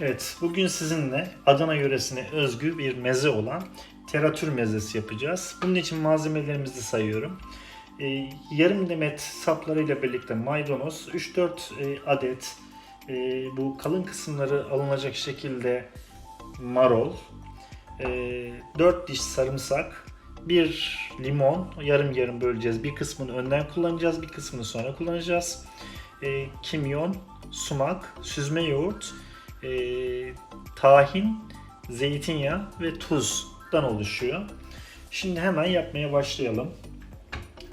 Evet, bugün sizinle Adana yöresine özgü bir meze olan teratür mezesi yapacağız. Bunun için malzemelerimizi sayıyorum. Ee, yarım demet saplarıyla birlikte maydanoz, 3-4 e, adet e, bu kalın kısımları alınacak şekilde marol, e, 4 diş sarımsak, bir limon, yarım yarım böleceğiz. Bir kısmını önden kullanacağız, bir kısmını sonra kullanacağız. E, kimyon, sumak, süzme yoğurt, e, tahin, zeytinyağı ve tuzdan oluşuyor. Şimdi hemen yapmaya başlayalım.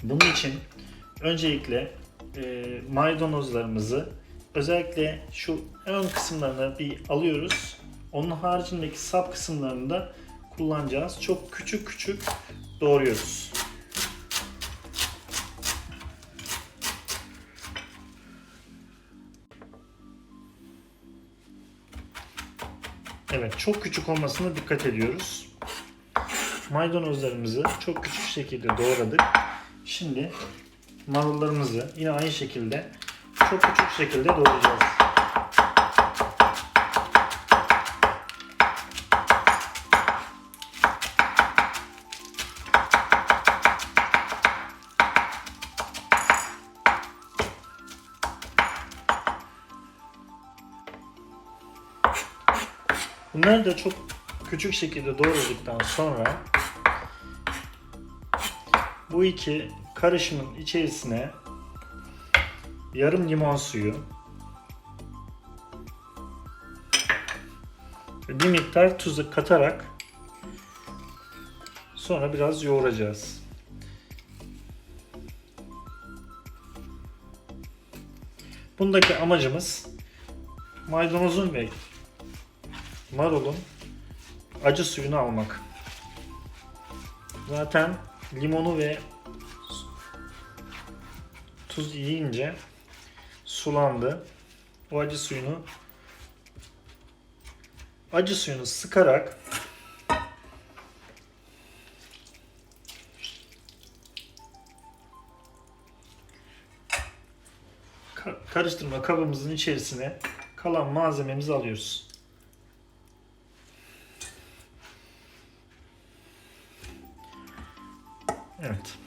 Bunun için öncelikle e, maydanozlarımızı özellikle şu ön kısımlarını bir alıyoruz. Onun haricindeki sap kısımlarını da kullanacağız. Çok küçük küçük doğruyoruz. Evet, çok küçük olmasına dikkat ediyoruz. Maydanozlarımızı çok küçük şekilde doğradık. Şimdi marullarımızı yine aynı şekilde çok küçük şekilde doğrayacağız. Bunları da çok küçük şekilde doğradıktan sonra bu iki karışımın içerisine yarım limon suyu ve bir miktar tuzu katarak sonra biraz yoğuracağız. Bundaki amacımız maydanozun ve marulun acı suyunu almak. Zaten limonu ve tuz yiyince sulandı. O acı suyunu acı suyunu sıkarak ka- karıştırma kabımızın içerisine kalan malzememizi alıyoruz. Evet.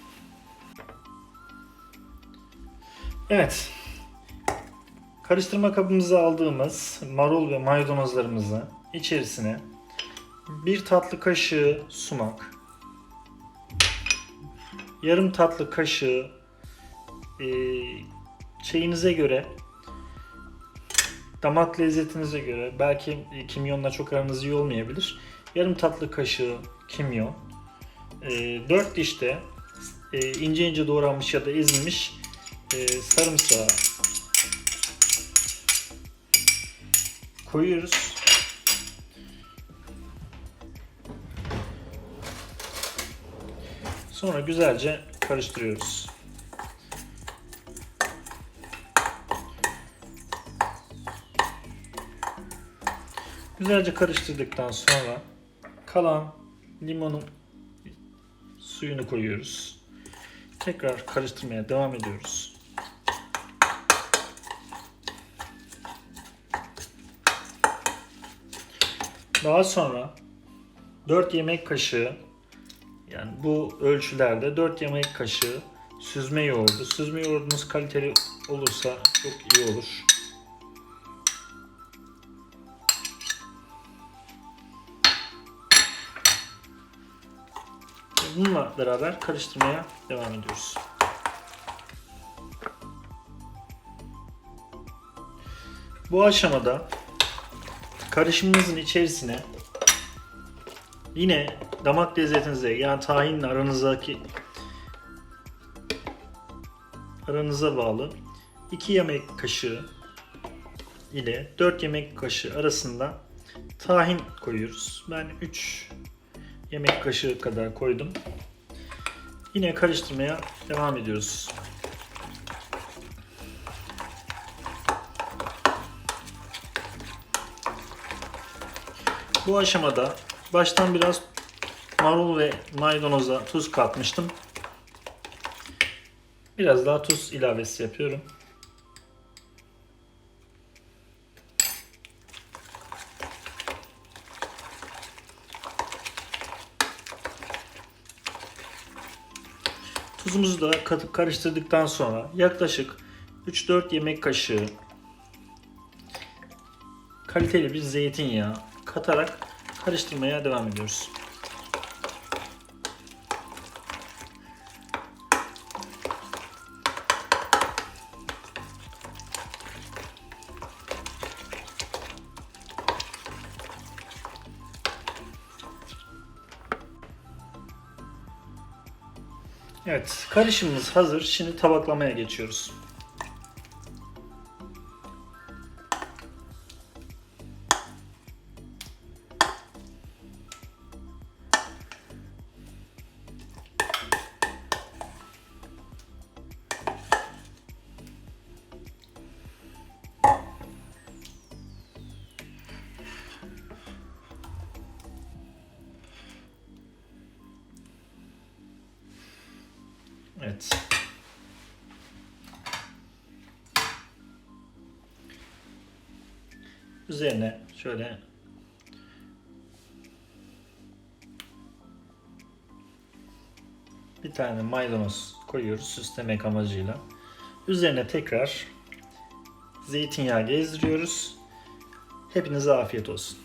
Evet. Karıştırma kabımıza aldığımız marul ve maydanozlarımızı içerisine bir tatlı kaşığı sumak, yarım tatlı kaşığı e, şeyinize göre damak lezzetinize göre belki kimyonla çok aranız iyi olmayabilir. Yarım tatlı kaşığı kimyon, 4 dişte e, ince ince doğranmış ya da ezilmiş e, sarımsağı koyuyoruz. Sonra güzelce karıştırıyoruz. Güzelce karıştırdıktan sonra kalan limonun suyunu koyuyoruz. Tekrar karıştırmaya devam ediyoruz. Daha sonra 4 yemek kaşığı yani bu ölçülerde 4 yemek kaşığı süzme yoğurdu. Süzme yoğurdunuz kaliteli olursa çok iyi olur. Bununla beraber karıştırmaya devam ediyoruz. Bu aşamada karışımınızın içerisine yine damak lezzetinize yani tahinle aranızdaki aranıza bağlı 2 yemek kaşığı ile 4 yemek kaşığı arasında tahin koyuyoruz. Ben 3 yemek kaşığı kadar koydum. Yine karıştırmaya devam ediyoruz. Bu aşamada baştan biraz marul ve maydanoza tuz katmıştım. Biraz daha tuz ilavesi yapıyorum. Tuzumuzu da katıp karıştırdıktan sonra yaklaşık 3-4 yemek kaşığı kaliteli bir zeytinyağı katarak karıştırmaya devam ediyoruz. Evet, karışımımız hazır. Şimdi tabaklamaya geçiyoruz. Evet. Üzerine şöyle bir tane maydanoz koyuyoruz süslemek amacıyla. Üzerine tekrar zeytinyağı gezdiriyoruz. Hepinize afiyet olsun.